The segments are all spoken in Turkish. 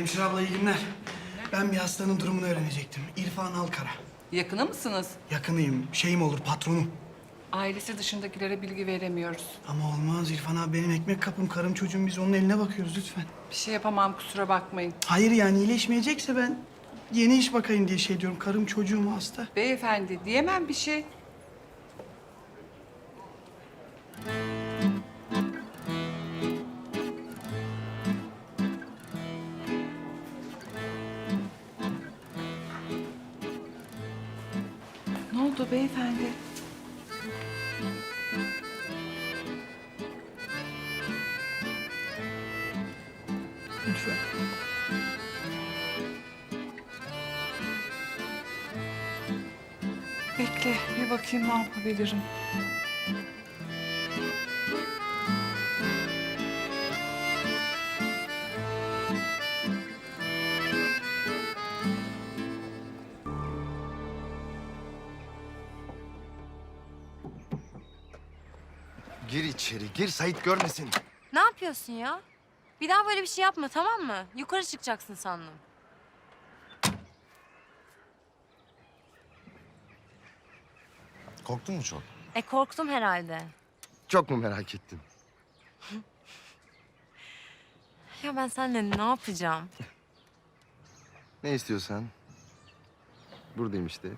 Hemşire abla iyi günler. Ben bir hastanın durumunu öğrenecektim. İrfan Alkara. Yakını mısınız? Yakınıyım, şeyim olur, patronum. Ailesi dışındakilere bilgi veremiyoruz. Ama olmaz İrfan abi benim ekmek kapım, karım çocuğum biz onun eline bakıyoruz lütfen. Bir şey yapamam kusura bakmayın. Hayır yani iyileşmeyecekse ben yeni iş bakayım diye şey diyorum. Karım çocuğum hasta. Beyefendi diyemem bir şey. Oldu beyefendi? Lütfen. Bekle bir bakayım ne yapabilirim. Gir içeri, gir Sait görmesin. Ne yapıyorsun ya? Bir daha böyle bir şey yapma tamam mı? Yukarı çıkacaksın sandım. Korktun mu çok? E korktum herhalde. Çok mu merak ettin? Ya ben seninle ne yapacağım? Ne istiyorsan. Buradayım işte.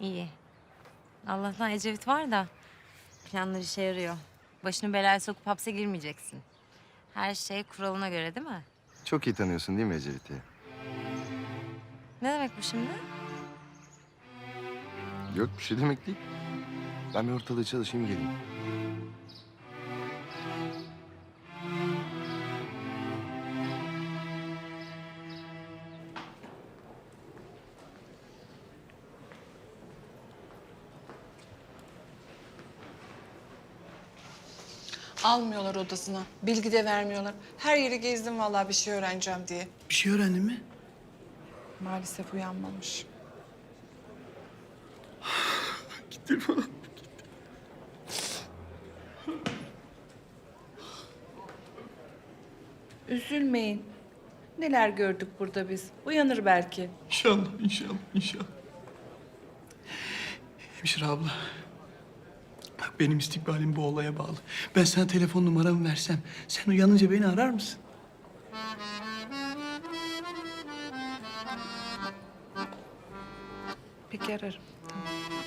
İyi. Allah'tan Ecevit var da planlar işe yarıyor. Başını belaya sokup hapse girmeyeceksin. Her şey kuralına göre değil mi? Çok iyi tanıyorsun değil mi Ecevit'i? Ne demek bu şimdi? Yok bir şey demek değil. Ben bir ortalığı çalışayım geleyim. Almıyorlar odasına. Bilgi de vermiyorlar. Her yeri gezdim vallahi bir şey öğreneceğim diye. Bir şey öğrendin mi? Maalesef uyanmamış. Gitti falan. Üzülmeyin. Neler gördük burada biz. Uyanır belki. İnşallah, inşallah, inşallah. Hemşire abla. Bak benim istikbalim bu olaya bağlı. Ben sana telefon numaramı versem, sen uyanınca beni arar mısın? Peki ararım. Teşekkür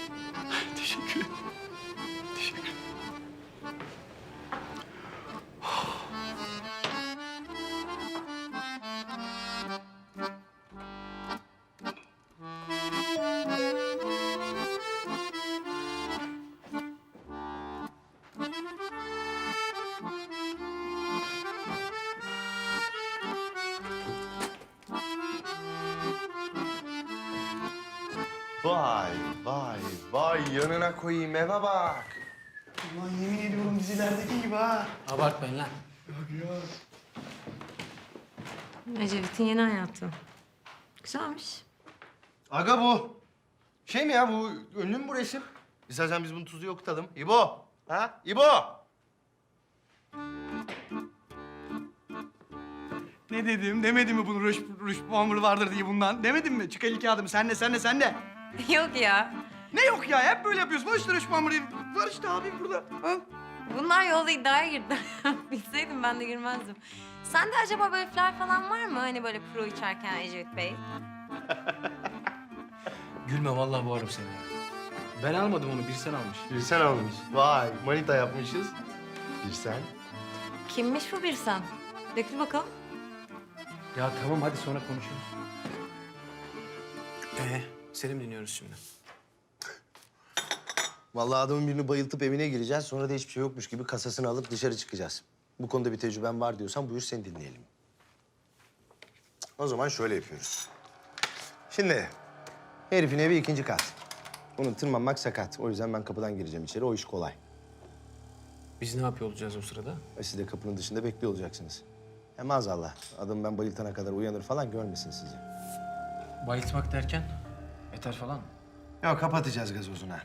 Vay vay vay yanına koyayım eve bak. Ulan yemin ediyorum dizilerdeki gibi ha. Abartmayın lan. Ecevit'in yeni hayatı. Güzelmiş. Aga bu. Şey mi ya bu ünlü mü bu resim? İstersen biz bunu tuzu okutalım. İbo. Ha? İbo. Ne dedim? Demedim mi bunun ruş, ruş hamuru vardır diye bundan? Demedim mi? Çık el kağıdım. Sen de, sen de, sen de. Yok ya. Ne yok ya? Hep böyle yapıyorsun. Var işte ruş hamuru. Var işte abim burada. Ha? Bunlar yolda iddiaya girdi. Bilseydim ben de girmezdim. Sende acaba böyle flar falan var mı? Hani böyle pro içerken Ecevit Bey. Gülme vallahi boğarım seni. Ben almadım onu, bir sen almış. Bir sen almış. Vay manita yapmışız. Bir sen. Kimmiş bu bir sen? Dökül bakalım. Ya tamam hadi sonra konuşuruz. Ee, seni mi dinliyoruz şimdi? Vallahi adamın birini bayıltıp evine gireceğiz. Sonra da hiçbir şey yokmuş gibi kasasını alıp dışarı çıkacağız. Bu konuda bir tecrüben var diyorsan buyur seni dinleyelim. O zaman şöyle yapıyoruz. Şimdi herifin evi ikinci kat. Onun tırmanmak sakat. O yüzden ben kapıdan gireceğim içeri. O iş kolay. Biz ne yapıyor olacağız o sırada? E siz de kapının dışında bekliyor olacaksınız. Hem maazallah adamı ben bayıltana kadar uyanır falan görmesin sizi. Bayıltmak derken? Eter falan mı? Yok kapatacağız gazozuna.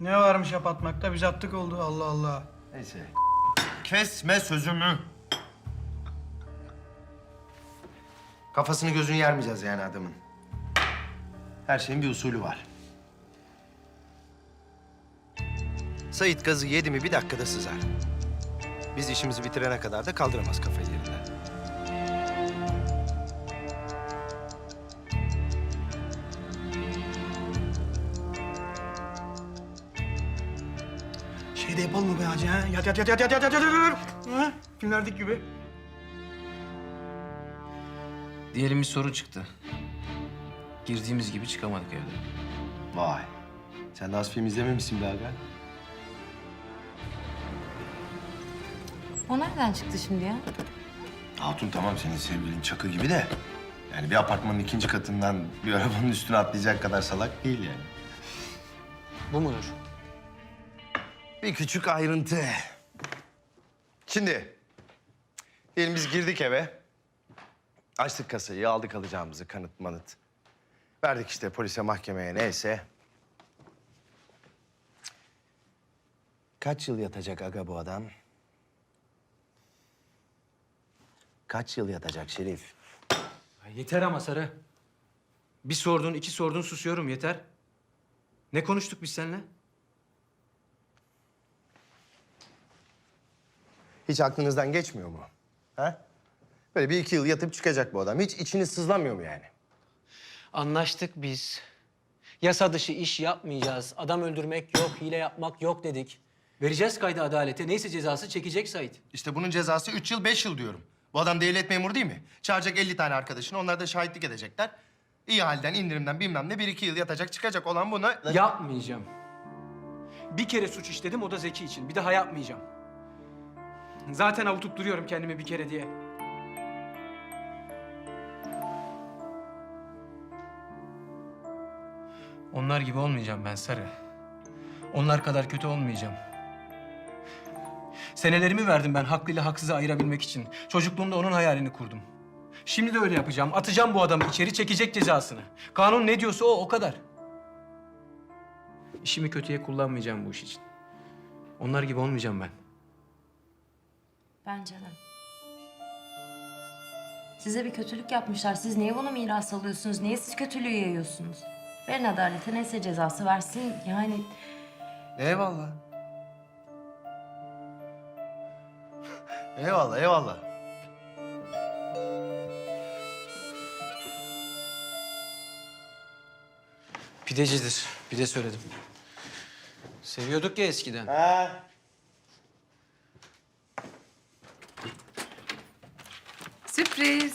Ne varmış yapatmakta? Biz attık oldu. Allah Allah. Neyse. Kesme sözümü. Kafasını gözünü yermeyeceğiz yani adamın. Her şeyin bir usulü var. Sait gazı yedi mi bir dakikada sızar. Biz işimizi bitirene kadar da kaldıramaz kafayı Şey de yapalım mı be hacı ha? Yat yat yat yat yat yat yat yat yat. Ha? Filmlerdeki gibi. Diyelim bir sorun çıktı. Girdiğimiz gibi çıkamadık evden. Vay. Sen de az film izlememişsin be aga. O nereden çıktı şimdi ya? Hatun tamam senin sevgilin çakı gibi de. Yani bir apartmanın ikinci katından bir arabanın üstüne atlayacak kadar salak değil yani. Bu mudur? Bir küçük ayrıntı. Şimdi diyelim biz girdik eve. Açtık kasayı, aldık alacağımızı kanıt manıt. Verdik işte polise, mahkemeye neyse. Kaç yıl yatacak aga bu adam? Kaç yıl yatacak Şerif? Yeter ama Sarı. Bir sordun, iki sordun susuyorum yeter. Ne konuştuk biz seninle? Hiç aklınızdan geçmiyor mu? Ha? Böyle bir iki yıl yatıp çıkacak bu adam. Hiç içiniz sızlamıyor mu yani? Anlaştık biz. Yasa dışı iş yapmayacağız. Adam öldürmek yok, hile yapmak yok dedik. Vereceğiz kaydı adalete. Neyse cezası çekecek Sait. İşte bunun cezası üç yıl, beş yıl diyorum. Bu adam devlet memuru değil mi? Çağıracak 50 tane arkadaşını, onlar da şahitlik edecekler. İyi halden, indirimden bilmem ne bir iki yıl yatacak, çıkacak olan buna... Yapmayacağım. Bir kere suç işledim o da Zeki için. Bir daha yapmayacağım. Zaten avutup duruyorum kendimi bir kere diye. Onlar gibi olmayacağım ben Sarı. Onlar kadar kötü olmayacağım. Senelerimi verdim ben haklıyla haksızı ayırabilmek için. Çocukluğumda onun hayalini kurdum. Şimdi de öyle yapacağım. Atacağım bu adamı içeri, çekecek cezasını. Kanun ne diyorsa o, o kadar. İşimi kötüye kullanmayacağım bu iş için. Onlar gibi olmayacağım ben. Bence de. Size bir kötülük yapmışlar. Siz niye bunu miras alıyorsunuz? Niye siz kötülüğü yayıyorsunuz? Verin adalete neyse cezası versin. Yani Eyvallah. eyvallah, eyvallah. Pidecidir. Pide söyledim. Seviyorduk ya eskiden. Sürpriz.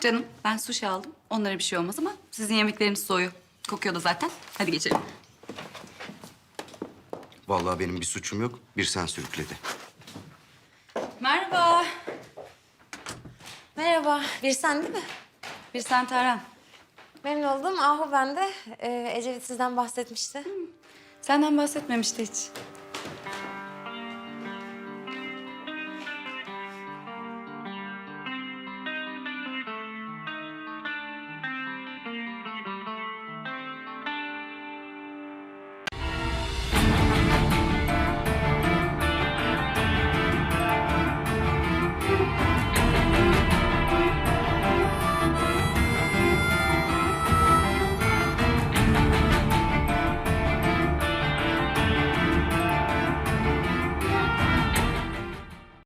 Canım ben sushi aldım. Onlara bir şey olmaz ama sizin yemekleriniz soğuyor. Kokuyor da zaten. Hadi geçelim. Vallahi benim bir suçum yok. Bir sen sürükledi. Merhaba. merhaba. Bir sen değil mi? Bir sen Tarhan. Memnun oldum. Ahu ben de. Ee, Ecevit sizden bahsetmişti. Senden bahsetmemişti hiç.